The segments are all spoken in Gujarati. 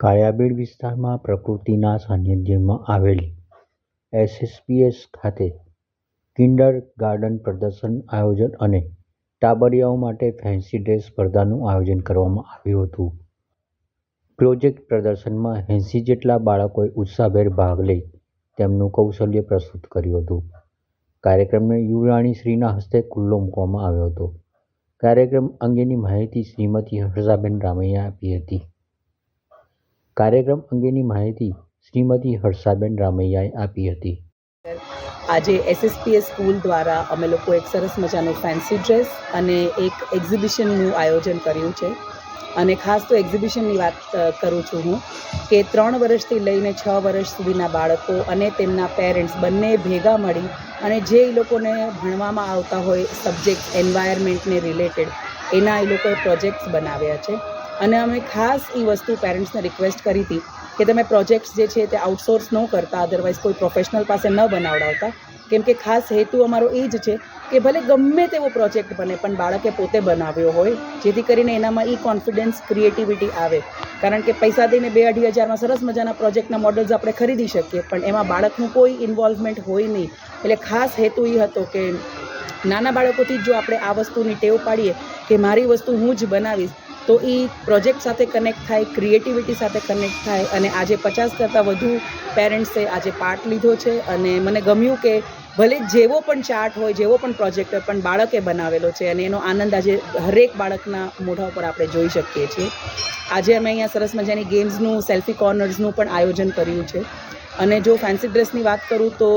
કાળિયાબીડ વિસ્તારમાં પ્રકૃતિના સાનિધ્યમાં આવેલી એસએસપીએસ ખાતે કિન્ડર ગાર્ડન પ્રદર્શન આયોજન અને ટાબરિયાઓ માટે ફેન્સી ડ્રેસ સ્પર્ધાનું આયોજન કરવામાં આવ્યું હતું. પ્રોજેક્ટ પ્રદર્શનમાં એંસી જેટલા બાળકોએ ઉત્સાહભેર ભાગ લઈ તેમનું કૌશલ્ય પ્રસ્તુત કર્યું હતું. કાર્યક્રમને યુવરાણીશ્રીના હસ્તે ખુલ્લો મૂકવામાં આવ્યો હતો. કાર્યક્રમ અંગેની માહિતી શ્રીમતી હર્ષાબેન રામૈયાએ આપી હતી. કાર્યક્રમ અંગેની માહિતી શ્રીમતી હર્ષાબેન રામૈયાએ આપી હતી. આજે એસએસપીએસ સ્કૂલ દ્વારા અમે લોકો એક સરસ મજાનો ફેન્સી ડ્રેસ અને એક એક્ઝિબિશનનું આયોજન કર્યું છે. અને ખાસ તો એક્ઝિબિશનની વાત કરું છું હું કે ત્રણ વર્ષથી લઈને છ વર્ષ સુધીના બાળકો અને તેમના પેરેન્ટ્સ બંને ભેગા મળી અને જે એ લોકોને ભણવામાં આવતા હોય સબ્જેક્ટ એન્વાયરમેન્ટને રિલેટેડ એના એ લોકોએ પ્રોજેક્ટ્સ બનાવ્યા છે. અને અમે ખાસ એ વસ્તુ પેરેન્ટ્સને રિક્વેસ્ટ કરી હતી કે તમે પ્રોજેક્ટ્સ જે છે તે આઉટસોર્સ ન કરતા અધરવાઇઝ કોઈ પ્રોફેશનલ પાસે ન બનાવડાવતા. કેમ કે ખાસ હેતુ અમારો એ જ છે કે ભલે ગમે તેવો પ્રોજેક્ટ બને, પણ બાળકે પોતે બનાવ્યો હોય, જેથી કરીને એનામાં એ કોન્ફિડન્સ ક્રિએટિવિટી આવે. કારણ કે પૈસા દઈને બે અઢી હજારમાં સરસ મજાના પ્રોજેક્ટના મોડલ્સ આપણે ખરીદી શકીએ, પણ એમાં બાળકનું કોઈ ઇન્વોલ્વમેન્ટ હોય નહીં. એટલે ખાસ હેતુ એ હતો કે નાના બાળકોથી જ જો આપણે આ વસ્તુની ટેવ પાડીએ કે મારી વસ્તુ હું જ બનાવીશ તો એ પ્રોજેક્ટ સાથે કનેક્ટ થાય ક્રિએટિવિટી સાથે કનેક્ટ થાય અને આજે પચાસ કરતાં વધુ પેરેન્ટ્સે આજે પાર્ટ લીધો છે અને મને ગમ્યું કે ભલે જેવો પણ ચાર્ટ હોય, જેવો પણ પ્રોજેક્ટ હોય, પણ બાળકે બનાવેલો છે અને એનો આનંદ આજે હરેક બાળકના મોઢા ઉપર આપણે જોઈ શકીએ છીએ. આજે અમે અહીંયા સરસ મજાની ગેમ્સનું સેલ્ફી કોર્નર્સનું પણ આયોજન કર્યું છે. અને જો ફેન્સી ડ્રેસની વાત કરું તો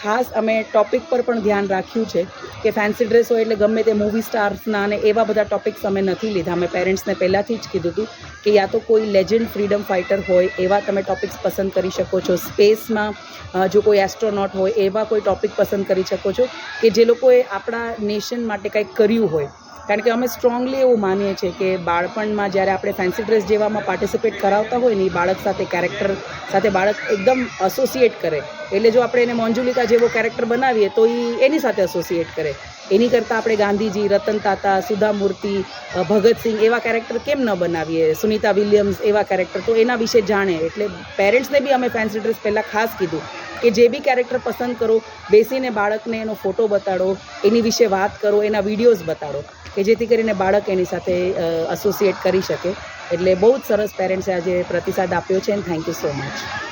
ખાસ અમે ટોપિક પર પણ ધ્યાન રાખ્યું છે. કે ફેન્સી ડ્રેસ હોય એટલે ગમે તે મૂવી સ્ટાર્સના અને એવા બધા ટોપિક્સ અમે નથી લીધા. મેં પેરેન્ટ્સને પહેલાંથી જ કીધું હતું કે યા તો કોઈ લેજન્ડ ફ્રીડમ ફાઇટર હોય, એવા તમે ટોપિક્સ પસંદ કરી શકો છો. સ્પેસમાં જો કોઈ એસ્ટ્રોનોટ હોય, એવા કોઈ ટોપિક પસંદ કરી શકો છો કે જે લોકોએ આપણા નેશન માટે કંઈક કર્યું હોય. કારણ કે અમે સ્ટ્રોંગલી એવું માનીએ છીએ કે બાળપણમાં જ્યારે આપણે ફેન્સી ડ્રેસ જેવામાં પાર્ટિસિપેટ કરાવતા હોય ને એ બાળક સાથે કેરેક્ટર સાથે બાળક એકદમ એસોસિએટ કરે. એટલે જો આપણે એને મોંજુલિકા જેવો કેરેક્ટર બનાવીએ તો એ એની સાથે એસોસિએટ કરે. એની કરતાં આપણે ગાંધીજી, રતન તાતા સુધા મૂર્તિ ભગતસિંહ એવા કેરેક્ટર કેમ ન બનાવીએ? સુનિતા વિલિયમ્સ એવા કેરેક્ટર તો એના વિશે જાણે. એટલે પેરેન્ટ્સને બી અમે ફેન્સી ડ્રેસ પહેલાં ખાસ કીધું કે જે બી કેરેક્ટર પસંદ કરો, બેસીને બાળકને એનો ફોટો બતાડો, એની વિશે વાત કરો, એના વિડીયોઝ બતાડો. કે જેથી કરીને બાળક એની સાથે એસોસિએટ કરી શકે. એટલે બહુ જ સરસ પેરેન્ટ્સે આજે પ્રતિસાદ આપ્યો છે and thank you so much